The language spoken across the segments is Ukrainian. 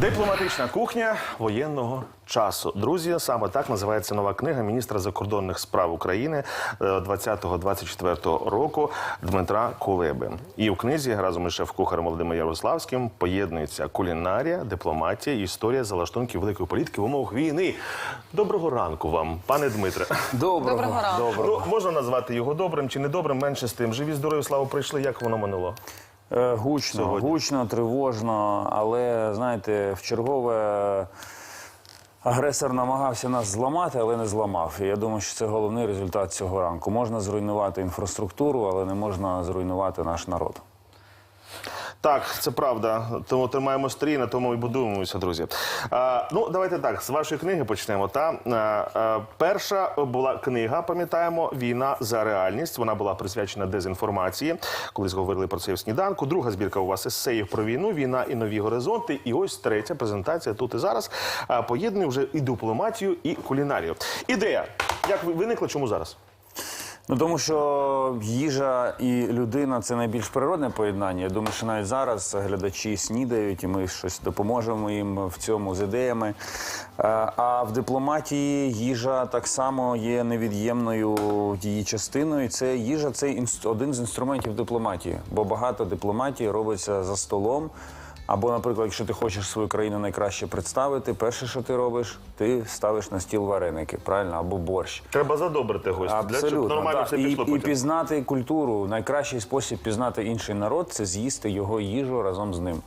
Дипломатична кухня воєнного часу. Друзі, саме так називається нова книга міністра закордонних справ України е, 20-24 року Дмитра Кулеби. І в книзі разом із шеф-кухарем Володимиром Ярославським поєднується кулінарія, дипломатія і історія залаштунків великої політики в умовах війни. Доброго ранку вам, пане Дмитре. Доброго, Доброго ранку. доброго. Ну, можна назвати його добрим чи недобрим, менше з тим. Живі, здорові, слава прийшли. Як воно минуло? Е, Гучно, Сьогодні. гучно, тривожно, але знаєте, в чергове агресор намагався нас зламати, але не зламав. І я думаю, що це головний результат цього ранку. Можна зруйнувати інфраструктуру, але не можна зруйнувати наш народ. Так, це правда. Тому тримаємо стрій, на тому і будуємося, друзі. А, ну, давайте так, з вашої книги почнемо. Та а, а, перша була книга, пам'ятаємо, війна за реальність. Вона була присвячена дезінформації. Колись говорили про це в сніданку. Друга збірка у вас есеїв про війну, війна і нові горизонти. І ось третя презентація тут і зараз. Поєднує вже і дипломатію, і кулінарію. Ідея. Як ви- виникла, чому зараз? Ну тому що їжа і людина це найбільш природне поєднання. Я думаю, що навіть зараз глядачі снідають, і ми щось допоможемо їм в цьому з ідеями. Е, А в дипломатії їжа так само є невід'ємною її частиною. Це їжа це один з інструментів дипломатії, бо багато дипломатії робиться за столом. Або, наприклад, якщо ти хочеш свою країну найкраще представити, перше, що ти робиш, ти ставиш на стіл вареники, правильно, або борщ. Треба задобрити гостя. Для щоб нормально так. все і, пішло і потім. пізнати культуру. Найкращий спосіб пізнати інший народ це з'їсти його їжу разом з ним.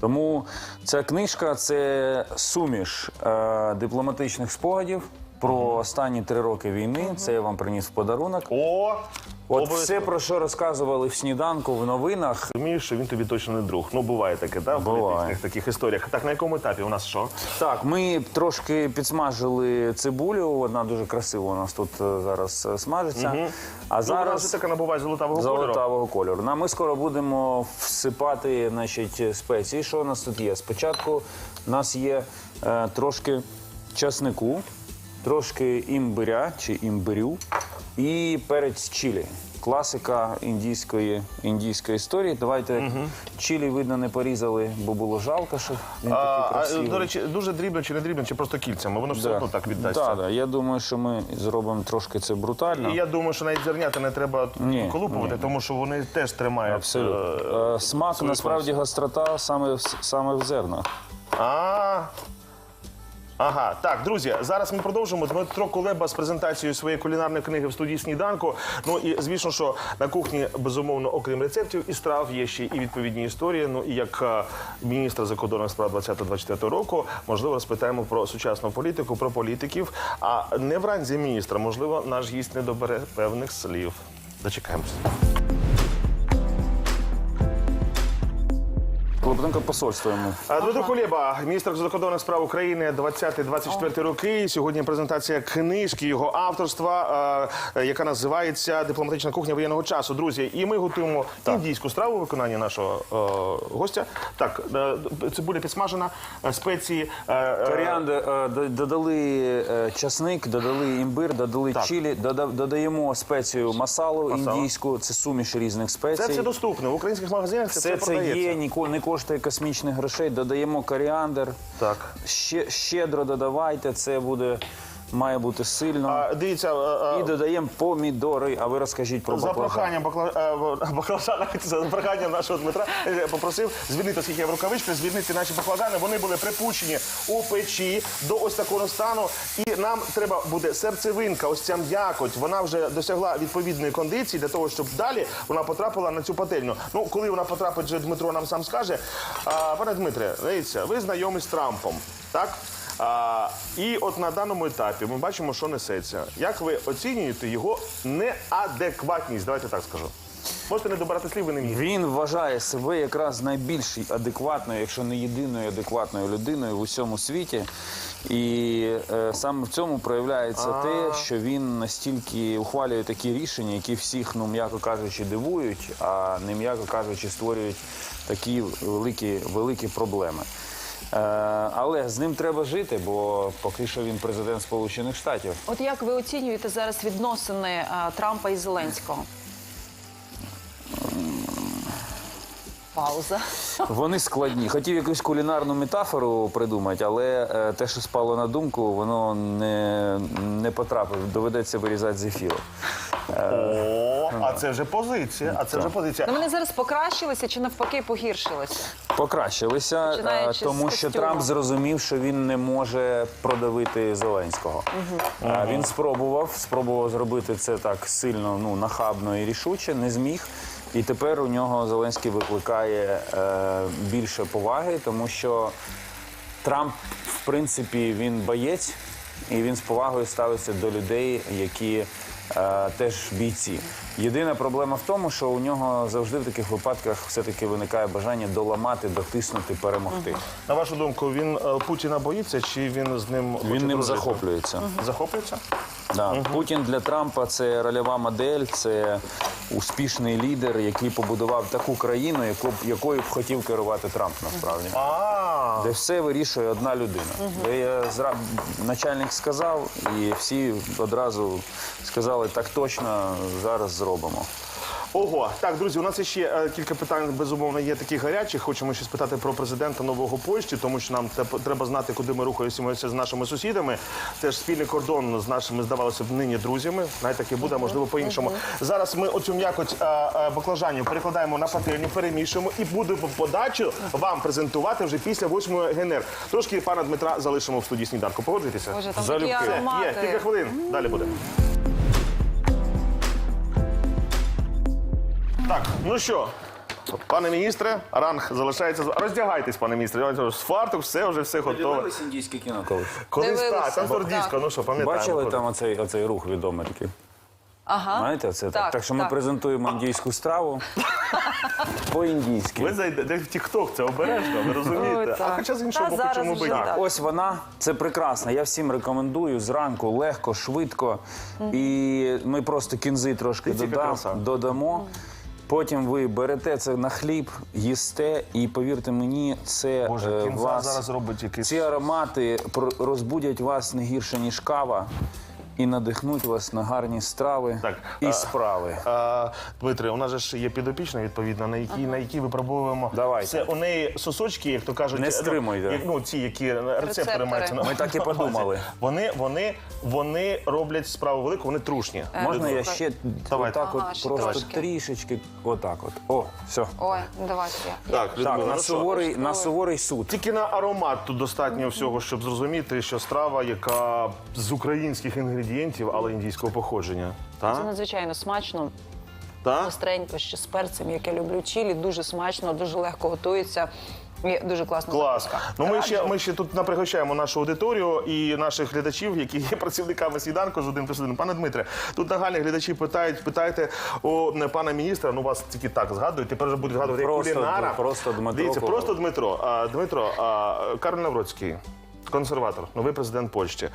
Тому ця книжка це суміш е, дипломатичних спогадів про останні три роки війни. Це я вам приніс в подарунок. О! От обов'язково. все, про що розказували в сніданку, в новинах. Розумієш, що він тобі точно не друг. Ну, буває таке, так? В Буває. політичних таких історіях. Так, на якому етапі у нас що? Так, ми трошки підсмажили цибулю. Вона дуже красиво у нас тут е, зараз е, смажиться. А Ну, вона зараз така набуває золотавого кольору. Золотавого кольору. На ми скоро будемо всипати значить, спеції. Що у нас тут є? Спочатку у нас є е, трошки часнику, трошки імбиря чи імбирю і перець чилі. Класика індійської, індійської історії. Давайте чилі, видно, не порізали, бо було жалко, що він А, такий а, красивий. до речі, дуже дрібно чи не дрібно, чи просто кільцями. Воно ж все одно так віддасться. Да, да. Я думаю, що ми зробимо трошки це брутально. І я думаю, що навіть зернята не треба Ні, колупувати, тому що вони теж тримають. Абсолютно. е, Е, Смак насправді гострота саме в, саме в зернах. А. Ага, так, друзі, зараз ми продовжимо. Дмитро Кулеба з презентацією своєї кулінарної книги в студії сніданку. Ну і звісно, що на кухні безумовно, окрім рецептів і страв, є ще і відповідні історії. Ну і як е, міністр закордонних справ 20-24 року, можливо, розпитаємо про сучасну політику, про політиків. А не вранці міністра, можливо, наш гість не добере певних слів. Дочекаємося. Клопотенко посольство йому. Дмитро Кулєба, міністр закордонних справ України 20-24 роки. Сьогодні презентація книжки його авторства, е, яка називається Дипломатична кухня воєнного часу. Друзі, і ми готуємо індійську страву у виконанні нашого е, гостя. Так, е, цибуля підсмажена, е, спеції. е, е, Коріандр, е, додали е, часник, додали імбир, додали Так. чилі, додаємо спецію масалу Масала. індійську, це суміш різних спецій. Це все доступно в українських магазинах. Це Все все це продається. є, ніко- не коштує космічних грошей. Додаємо коріандр. Так. Ще, щедро додавайте, це буде, має бути сильно. А, дивіться, е, е, І додаємо помідори. А ви розкажіть про За баклажан. проханням бакла... е, баклажана, за проханням нашого Дмитра е, попросив звільнити, оскільки я в рукавичках, звільнити наші баклажани. Вони були припущені у печі до ось такого стану. І нам треба буде серцевинка, ось ця м'якоть. Вона вже досягла відповідної кондиції для того, щоб далі вона потрапила на цю пательню. Ну, коли вона потрапить, вже Дмитро нам сам скаже. А, пане Дмитре, дивіться, ви знайомі з Трампом, так? А, і от на даному етапі ми бачимо, що несеться. Як ви оцінюєте його неадекватність? Давайте так скажу. Можете не добирати слів, ви не міг. Він вважає себе якраз найбільш адекватною, якщо не єдиною адекватною людиною в усьому світі. І е, саме в цьому проявляється те, що він настільки ухвалює такі рішення, які всіх, ну м'яко кажучи, дивують, а не м'яко кажучи, створюють такі великі, великі проблеми. Е, але з ним треба жити, бо поки що він президент Сполучених Штатів. От як ви оцінюєте зараз відносини е, Трампа і Зеленського? Пауза. Вони складні. Хотів якусь кулінарну метафору придумати, але е, те, що спало на думку, воно не, не потрапив. Доведеться вирізати з ефіру. О, а це вже позиція. А це вже позиція. Ну вони зараз покращилися чи навпаки погіршилися? Покращилися, е, Починаючи тому з що. Трамп зрозумів, що він не може продавити Зеленського. Е, Він спробував, спробував зробити це так сильно, ну нахабно і рішуче, не зміг. І тепер у нього Зеленський викликає е, більше поваги, тому що Трамп, в принципі, він боєць, і він з повагою ставиться до людей, які е, теж бійці. Єдина проблема в тому, що у нього завжди в таких випадках все-таки виникає бажання доламати, дотиснути, перемогти. На вашу думку, він е, Путіна боїться, чи він з ним хоче Він ним дружити? захоплюється. Захоплюється? Да. Путін для Трампа це рольова модель, це успішний лідер, який побудував таку країну, яку якою б хотів керувати Трамп насправді. А, Де все вирішує одна людина. Де я зра... начальник сказав, і всі одразу сказали, так точно зараз зробимо. Ого, так, друзі, у нас ще е, кілька питань, безумовно, є таких гарячих. Хочемо ще спитати про президента нового Польщі, тому що нам теп- треба знати, куди ми рухаємося з нашими сусідами. Теж спільний кордон з нашими, здавалося б, нині друзями. Навіть таки буде, а можливо, по-іншому. Зараз ми оцю м'якоть е, е, баклажанів перекладаємо на пательню, перемішуємо і будемо подачу вам презентувати вже після 8 ГНР. Трошки пана Дмитра залишимо в студії сніданку. Погоджуєтеся? Боже, там Залюбки. такі Є, аромати. кілька хвилин. Далі буде. Так, ну що, пане міністре, ранг залишається. з- Роздягайтесь, пане міністре. З фартук, все вже все готове. індійське кіно колись? Колись Дивилися. так, там Так. ну що, пам'ятаємо. Бачили там оцей, оцей рух відомий такий? Ага. Знаєте, це так. Так, Так що ми так. презентуємо індійську страву по-індійськи. Ви зайдете в Тік-Ток, це обережно, ви розумієте? Ой, а хоча з іншого Та боку, зараз чому би вже ні? так. Ось вона, це прекрасно. Я всім рекомендую зранку легко, швидко. І ми просто кінзи трошки Ти додам, додамо. Потім ви берете це на хліб, їсте, і повірте мені, це Боже, е, кінза вас зараз робить якісь... ці аромати пр- розбудять вас не гірше ніж кава, і надихнуть вас на гарні страви Так, і а- справи. А, Дмитре, у нас же ж є підопічна, відповідно, на якій на якій випробовуємо Давайте. все. У неї сосочки, як то кажуть, Не ну, стримуйте. як- Ну, ці, які рецептори, Рецептори. маються. на Ми так і увазі. подумали. Вони, вони, вони роблять справу велику, вони трушні. Можна я слухай. ще Давайте. отак Ага, от ще просто трошки. трішечки, отак от. О, все. Ой, ну давайте я. Так, Так, на ну суворий, на суворий суд. Тільки на аромат тут достатньо всього, щоб зрозуміти, що страва, яка з українських інгредієнтів, але індійського походження. Це надзвичайно смачно. Гостренько, ще з перцем, як я люблю чилі, дуже смачно, дуже легко готується. І дуже класно. Клас. Ну ми Раджу. ще ми ще тут напригощаємо нашу аудиторію і наших глядачів, які є працівниками сніданку з один плюс один. Пане Дмитре, тут нагальні глядачі питають, питаєте у не, пана міністра. Ну вас тільки так згадують. Тепер вже будуть згадувати як Просто- кулінара. просто Дмитро Дивіться, просто Дмитро. А, Дмитро, а, Карл Навроцький. Консерватор, новий президент Польщі.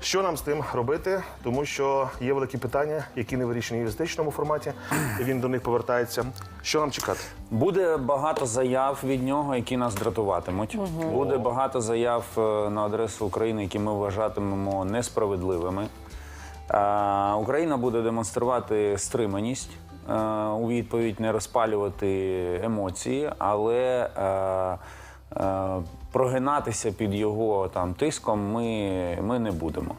Що нам з тим робити? Тому що є великі питання, які не вирішені в юридичному форматі. і Він до них повертається. Що нам чекати? Буде багато заяв від нього, які нас дратуватимуть. Буде багато заяв е, на адресу України, які ми вважатимемо несправедливими. Е, Україна буде демонструвати стриманість е, у відповідь, не розпалювати емоції, але прогинатися під його там тиском ми, ми не будемо.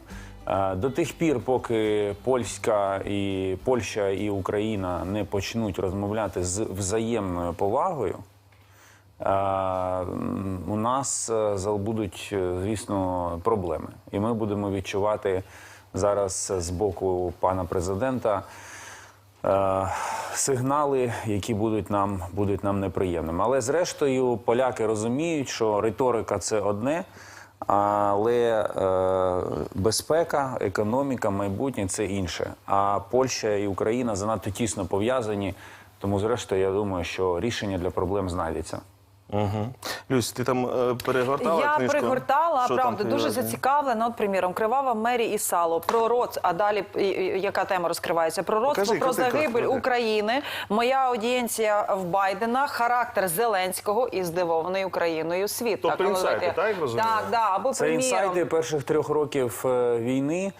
Е, До тих пір, поки Польська і Польща і Україна не почнуть розмовляти з взаємною повагою, е, у нас е, будуть, е, звісно, проблеми. І ми будемо відчувати зараз з боку пана президента е, сигнали, які будуть нам, будуть нам неприємними. Але зрештою, поляки розуміють, що риторика це одне. Але е, безпека, економіка, майбутнє це інше. А Польща і Україна занадто тісно пов'язані. Тому, зрештою, я думаю, що рішення для проблем знайдеться. Угу. Люсь, ти там е, перегортала Я книжку? пригортала, Що там правда, дуже переведено? зацікавлена. От, приміром, кривава Мері і сало, про роц, а далі і- і- яка тема розкривається? Про родство, Покажи, про крути, загибель крути. України, моя аудієнція в Байдена, характер Зеленського і здивований Україною світ. Тобто воно інсайти, таке. так, я розумію? Так, да, або Це приміром. інсайти перших трьох років е, війни.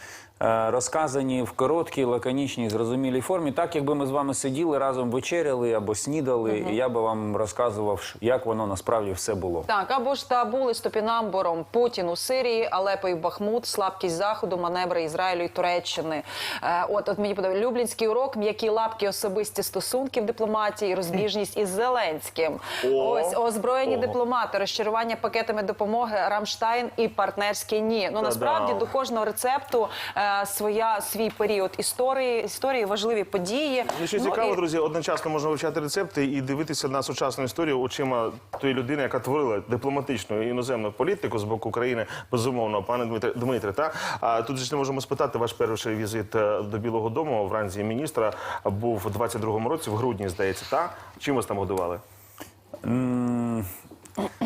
Е, розказані в короткій, лаконічній, зрозумілій формі. Так, якби ми з вами сиділи разом вечеряли або снідали, і я би вам розказував, як воно насправді все було. Так, або ж табули з топінамбуром Путін у Сирії, Алепо і Бахмут, слабкість заходу, маневри Ізраїлю і Туреччини. Е, от, от мені подобається Люблінський урок, м'які лапки, особисті стосунки в дипломатії, розбіжність із Зеленським. О! Ось озброєні О! дипломати, розчарування пакетами допомоги, Рамштайн і партнерське ні. Ну насправді до кожного рецепту е, своя свій період історії, історії важливі події. Ну, що Ну, цікаво, і- друзі, одночасно можна вивчати рецепти і дивитися на сучасну історію очима тої людини, яка творила дипломатичну і іноземну політику з боку України, безумовно, пане Дмитре Дмитре. Та а тут же ж не можемо спитати ваш перший візит е, до Білого Дому в ранзі міністра був у 22-му році, в грудні, здається. Та чим вас там годували?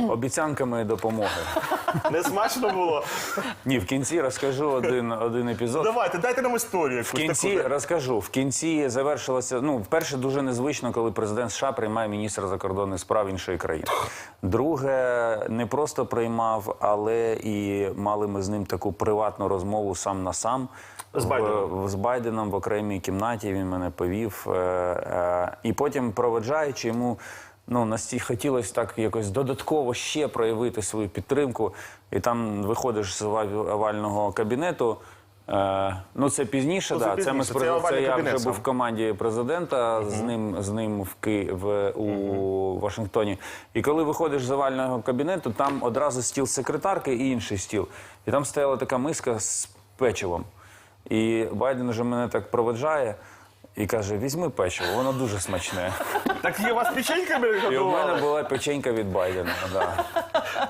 Обіцянками допомоги. Не смачно було. Ні, в кінці розкажу один, один епізод. Давайте, дайте нам історію. якусь В кінці таку. розкажу. В кінці завершилося. Ну, вперше дуже незвично, коли президент США приймає міністра закордонних справ іншої країни. Друге, не просто приймав, але і мали ми з ним таку приватну розмову сам на сам. З В- Байденом? в- з Байденом в окремій кімнаті він мене повів. Е, е, і потім, проведжаючи йому. Ну, настільки хотілося так якось додатково ще проявити свою підтримку. І там виходиш з ова- овального кабінету. Е, ну, це пізніше, Ну, це да. Це, ми пізніше. Це це я вже був в команді президента з ним з ним в Ки... в у Вашингтоні. І коли виходиш з овального кабінету, там одразу стіл секретарки і інший стіл. І там стояла така миска з печивом. І Байден вже мене так проведжає і каже: візьми печиво, воно дуже смачне. Так є у вас печеньками І у мене готували? була печенька від Байдена. Да.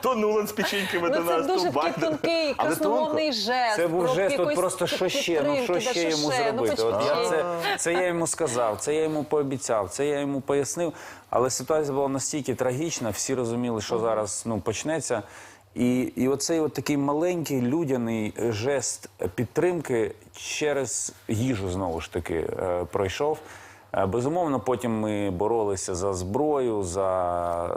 То Нулан з печеньками Ну, до це нас, дуже то такий Байден. тонкий, Але красномовний жест. Це був про жест, от просто що ще, ну що ще йому? Ну, зробити? От я почти. це, це я йому сказав, це я йому пообіцяв, це я йому пояснив. Але ситуація була настільки трагічна, всі розуміли, що зараз ну, почнеться. І, і оцей от такий маленький людяний жест підтримки через їжу знову ж таки е, пройшов. Е, Безумовно, потім ми боролися за зброю, за е,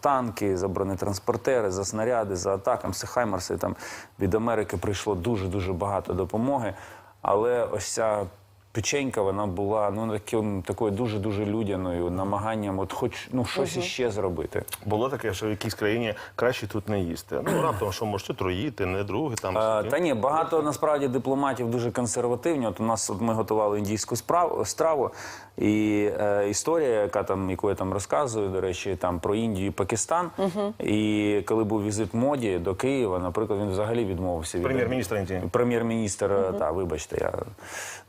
танки, за бронетранспортери, за снаряди, за атакам, це Хаймарси. Там від Америки прийшло дуже дуже багато допомоги. Але ось ця печенька вона була ну таким такою дуже дуже людяною намаганням, от хоч ну щось іще зробити. Було таке, що в якійсь країні краще тут не їсти. Ну раптом, що можете троїти, не друге там. Е, Та ні, багато насправді дипломатів дуже консервативні. От у нас от ми готували індійську справу страву, і е, історія, яка там, яку я там розказую, до речі, там про Індію і Пакистан. І коли був візит моді до Києва, наприклад, він взагалі відмовився від Прем'єр-міністр Індії. Прем'єр-міністр, е, та вибачте, я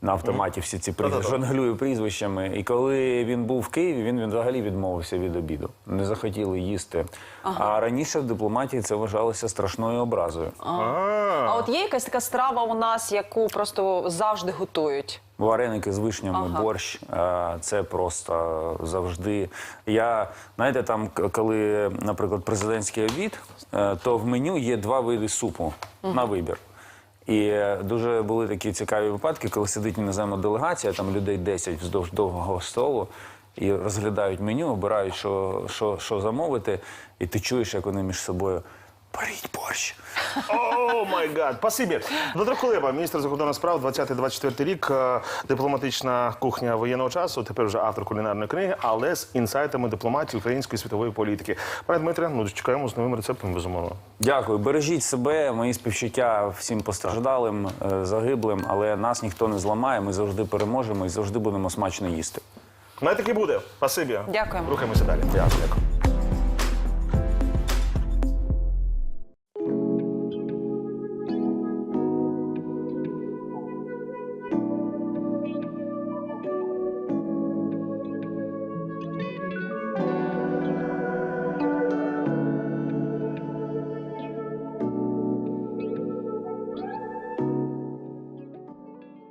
на автоматі всі ці прізвища жонглюю прізвищами. І коли він був в Києві, він, він взагалі відмовився від обіду. Не захотіли їсти. А раніше в дипломатії це вважалося страшною образою. А от є якась така страва у нас, яку просто завжди готують. Вареники з вишнями, Ага. борщ е, це просто завжди. Я знаєте, там коли, наприклад, президентський обід, е, то в меню є два види супу на вибір. І е, дуже були такі цікаві випадки, коли сидить іноземна делегація, там людей 10 вздовж довгого столу, і розглядають меню, обирають, що, що, що замовити, і ти чуєш, як вони між собою. Беріть борщ. О май гад, спасибі. Дмитро Кулеба, міністр закордонних справ, 20-24 рік, е, дипломатична кухня воєнного часу. Тепер вже автор кулінарної книги, але з інсайтами дипломатії української світової політики. Пане Дмитре, ну чекаємо з новим рецептом, безумовно. Дякую. Бережіть себе, мої співчуття всім постраждалим, е, загиблим, але нас ніхто не зламає. Ми завжди переможемо і завжди будемо смачно їсти. Навіть таки буде. Спасибі. Дякуємо. Рухаємося далі. Дякую.